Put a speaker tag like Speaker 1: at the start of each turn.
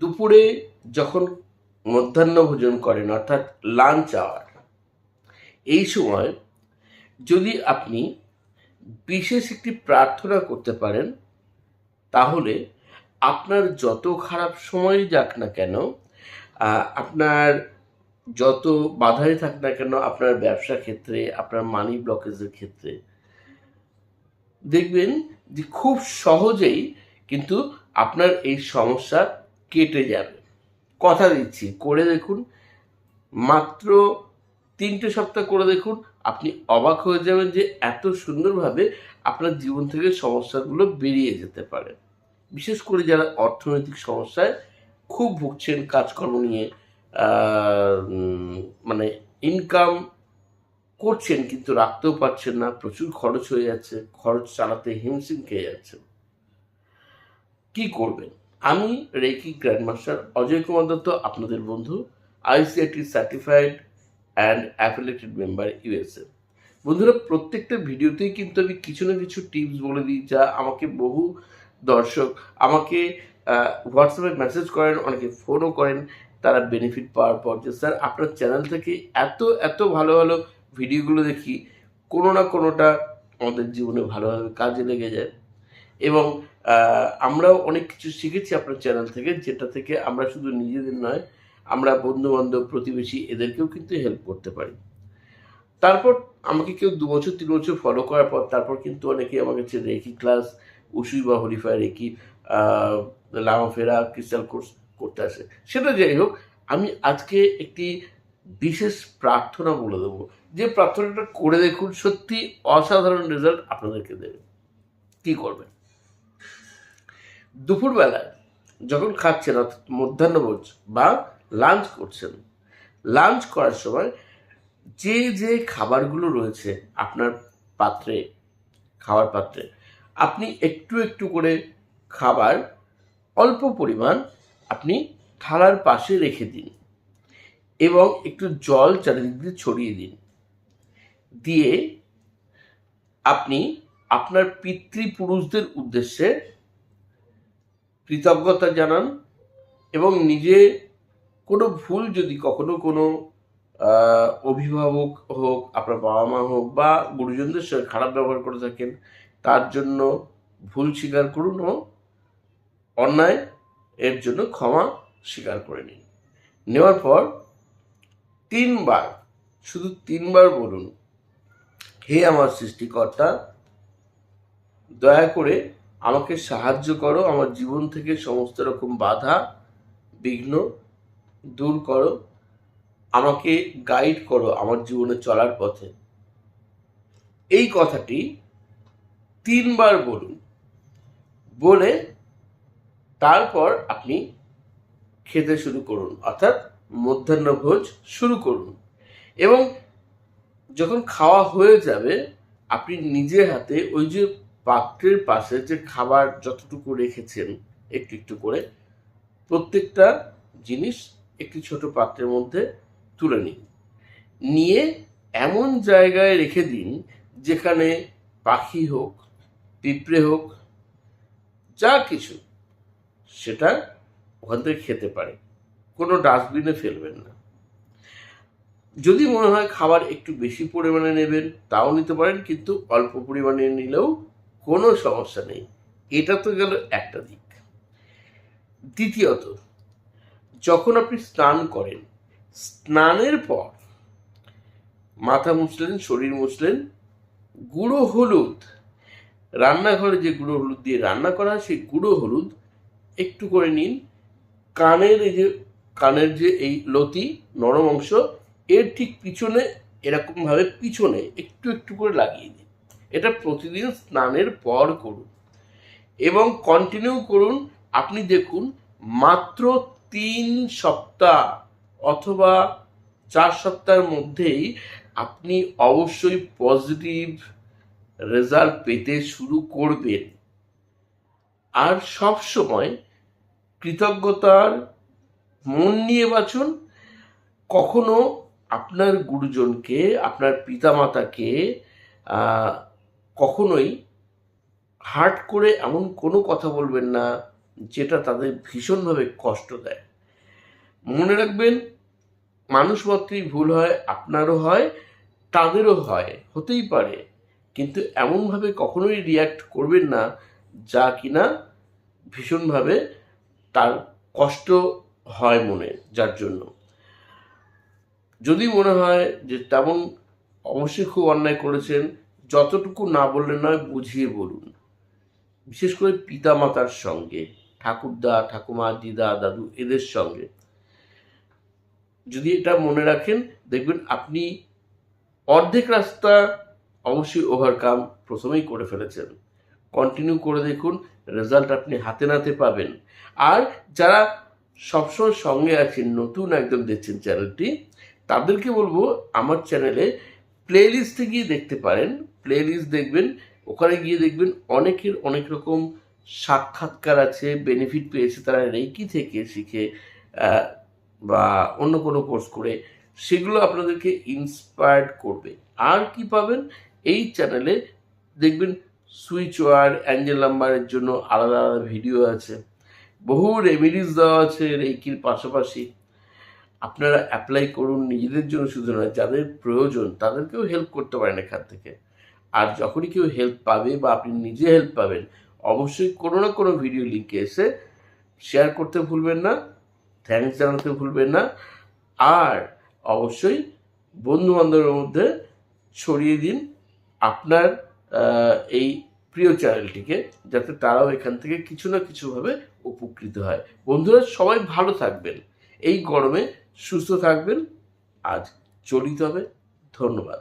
Speaker 1: দুপুরে যখন মধ্যাহ্ন ভোজন করেন, অর্থাৎ লাঞ্চ আওয়ার এই সময় যদি আপনি বিশেষ একটি প্রার্থনা করতে পারেন, তাহলে আপনার যত খারাপ সময় যাক না কেন আপনার যত বাধাই থাক না কেন, আপনার ব্যবসা ক্ষেত্রে, আপনার মানি ব্লকেজের ক্ষেত্রে, দেখবেন যে খুব সহজেই কিন্তু আপনার এই সমস্যা কেটে যাবে। কথা দিচ্ছি, করে দেখুন। মাত্র তিনটে সপ্তাহ করে দেখুন, আপনি অবাক হয়ে যাবেন যে এত সুন্দরভাবে আপনার জীবন থেকে সমস্যাগুলো বেরিয়ে যেতে পারে। বিশেষ করে যারা অর্থনৈতিক সমস্যায় খুব ভুগছেন, কাজকর্ম নিয়ে মানে ইনকাম করছেন কিন্তু রাখতেও পারছেন না, প্রচুর খরচ হয়ে যাচ্ছে, খরচ চালাতে হিমশিম খেয়ে যাচ্ছেন। কি করবেন? আমি রেকি গ্র্যান্ডমাস্টার অজয় কুমার দত্ত, আপনাদের বন্ধু, ICIT certified and affiliated member USA. বন্ধুরা, প্রত্যেকটা ভিডিওতেই কিন্তু আমি কিছু না কিছু টিপস বলে দিই, যা আমাকে বহু দর্শক আমাকে হোয়াটসঅ্যাপে মেসেজ করেন, অনেকে ফোনও করেন, তারা বেনিফিট পাওয়ার পর যে, স্যার, আপনার চ্যানেল থেকে এত এত ভালো ভালো ভিডিওগুলো দেখি, কোনো না কোনোটা আমাদের জীবনে ভালোভাবে কাজে লেগে যায়। এবং আমরাও অনেক কিছু শিখেছি আপনার চ্যানেল থেকে, যেটা থেকে আমরা শুধু নিজেদের নয়, আমরা বন্ধু বান্ধব প্রতিবেশী এদেরকেও কিন্তু হেল্প করতে পারি। তারপর আমাকে কেউ দু বছর, তিন বছর ফলো করার পর তারপর কিন্তু অনেকে আমার কাছে রেকি ক্লাস উসুই বা হরিফাই রেকি লামাফেরা ক্রিস্টাল কোর্স করতে আসে। সেটা যাই হোক, আমি আজকে একটি বিশেষ প্রার্থনা বলে দেবো। যে প্রার্থনাটা করে দেখুন, সত্যি অসাধারণ রেজাল্ট আপনাদেরকে দেবে। কি করবেন? দুপুরবেলায় যখন খাচ্ছেন, অর্থাৎ মধ্যাহ্নভোজ বা লাঞ্চ করছেন লাঞ্চ করার সময় যে যে খাবারগুলো রয়েছে আপনার পাত্রে খাবার পাত্রে, আপনি একটু একটু করে খাবার অল্প পরিমাণ আপনি থালার পাশে রেখে দিন এবং একটু জল চারিদিক দিয়ে ছড়িয়ে দিন। দিয়ে আপনি আপনার পিতৃপুরুষদের উদ্দেশ্যে কৃতজ্ঞতা জানান এবং নিজে কোনো ভুল যদি কখনো কোনো অভিভাবক হোক, আপনার বাবা মা হোক বা গুরুজনদের সঙ্গে খারাপ ব্যবহার করে থাকেন, তার জন্য ভুল স্বীকার করুন ও অন্যায় এর জন্য ক্ষমা স্বীকার করে নিন। নেওয়ার পর তিনবার, শুধু তিনবার বলুন, হে আমার সৃষ্টিকর্তা, দয়া করে আমাকে সাহায্য করো, আমার জীবন থেকে সমস্ত রকম বাধা, বিঘ্ন দূর করো, আমাকে গাইড করো আমার জীবনে চলার পথে। এই কথাটি তিনবার বলুন। বলে তারপর আপনি খেতে শুরু করুন, অর্থাৎ মধ্যাহ্নভোজ শুরু করুন। এবং যখন খাওয়া হয়ে যাবে, আপনি নিজে হাতে ওই যে পাত্রের পাশে যে খাবার যতটুকু রেখেছেন, একটু একটু করে প্রত্যেকটা জিনিস একটি ছোট পাত্রের মধ্যে তুলে নিন। নিয়ে এমন জায়গায় রেখে দিন, যেখানে পাখি হোক, পিঁপড়ে হোক, যা কিছু, সেটা ওখান থেকে খেতে পারে। কোনো ডাস্টবিনে ফেলবেন না। যদি মনে হয় খাবার একটু বেশি পরিমাণে নেবেন, তাও নিতে পারেন, কিন্তু অল্প পরিমাণে নিলেও কোনো সমস্যা নেই। এটা তো গেল একটা দিক। দ্বিতীয়ত, যখন আপনি স্নান করেন, স্নানের পর মাথা মুছলেন, শরীর মুছলেন, গুঁড়ো হলুদ, রান্নাঘরে যে গুঁড়ো হলুদ দিয়ে রান্না করা সেই গুঁড়ো হলুদ একটু করে নিন। কানের এই যে, কানের যে এই লতি, নরম অংশ, এর ঠিক পিছনে এরকমভাবে পিছনে একটু একটু করে লাগিয়ে দিন। এটা প্রতিদিন স্নানের পর করুন। এবং কন্টিনিউ করুন, আপনি দেখুন, মাত্র তিন সপ্তাহ অথবা চার সপ্তাহের মধ্যেই আপনি অবশ্যই পজিটিভ রেজাল্ট পেতে শুরু করবেন। আর সব সময় কৃতজ্ঞতার মন নিয়ে বাঁচুন। কখনো আপনার গুরুজনকে, আপনার পিতামাতাকে কখনোই হার্ট করে এমন কোনো কথা বলবেন না যেটা তাদের ভীষণভাবে কষ্ট দেয়। মনে রাখবেন, মানুষ মাত্রই ভুল হয়, আপনারও হয়, তাদেরও হয়, হতেই পারে। কিন্তু এমনভাবে কখনোই রিয়্যাক্ট করবেন না যা কিনা ভীষণভাবে তার কষ্ট হয় মনে, যার জন্য। যদি মনে হয় যে তেমন অবশ্যই খুব অন্যায় করেছেন যতটুকু না বললে নয়, বুঝিয়ে বলুন। বিশেষ করে পিতামাতার সঙ্গে, ঠাকুরদা, ঠাকুমা, দিদা, দাদু, এদের সঙ্গে। যদি এটা মনে রাখেন, দেখবেন আপনি অর্ধেক রাস্তা অবশ্যই ওভারকাম প্রথমেই করে ফেলেছেন। কন্টিনিউ করে দেখুন রেজাল্ট আপনি হাতে নাতে পাবেন। আর যারা সবসময় সঙ্গে আছেন, নতুন একদম দেখছেন চ্যানেলটি তাদেরকে বলব, আমার চ্যানেলে প্লে লিস্টে গিয়ে দেখতে পারেন। প্লে লিস্ট দেখবেন, ওখানে গিয়ে দেখবেন অনেকের অনেক রকম সাক্ষাৎকার আছে বেনিফিট পেয়েছে তারা রেকি থেকে শিখে বা অন্য কোনো কোর্স করে, সেগুলো আপনাদেরকে ইন্সপায়ার্ড করবে। আর কি পাবেন? এই চ্যানেলে দেখবেন সুইচ ওয়ার অ্যাঞ্জেল নাম্বারের জন্য আলাদা আলাদা ভিডিও আছে। বহু রেমিডিস দেওয়া আছে রেকির পাশাপাশি। আপনারা অ্যাপ্লাই করুন, নিজেদের জন্য শুধু নয়, যাদের প্রয়োজন, তাদেরকেও হেল্প করতে পারেন এখান থেকে। আর যখনই কেউ হেল্প পাবে বা আপনি নিজে হেল্প পাবেন, অবশ্যই কোনো না কোনো ভিডিও লিঙ্কে এসে শেয়ার করতে ভুলবেন না থ্যাঙ্কস জানাতে ভুলবেন না, আর অবশ্যই বন্ধু বান্ধবের মধ্যে ছড়িয়ে দিন আপনার এই প্রিয় চ্যানেলটিকে যাতে তারাও এখান থেকে কিছু না কিছুভাবে উপকৃত হয়। বন্ধুরা, সবাই ভালো থাকবেন। এই গরমে সুস্থ থাকবেন। আজ চলিত হবে। ধন্যবাদ।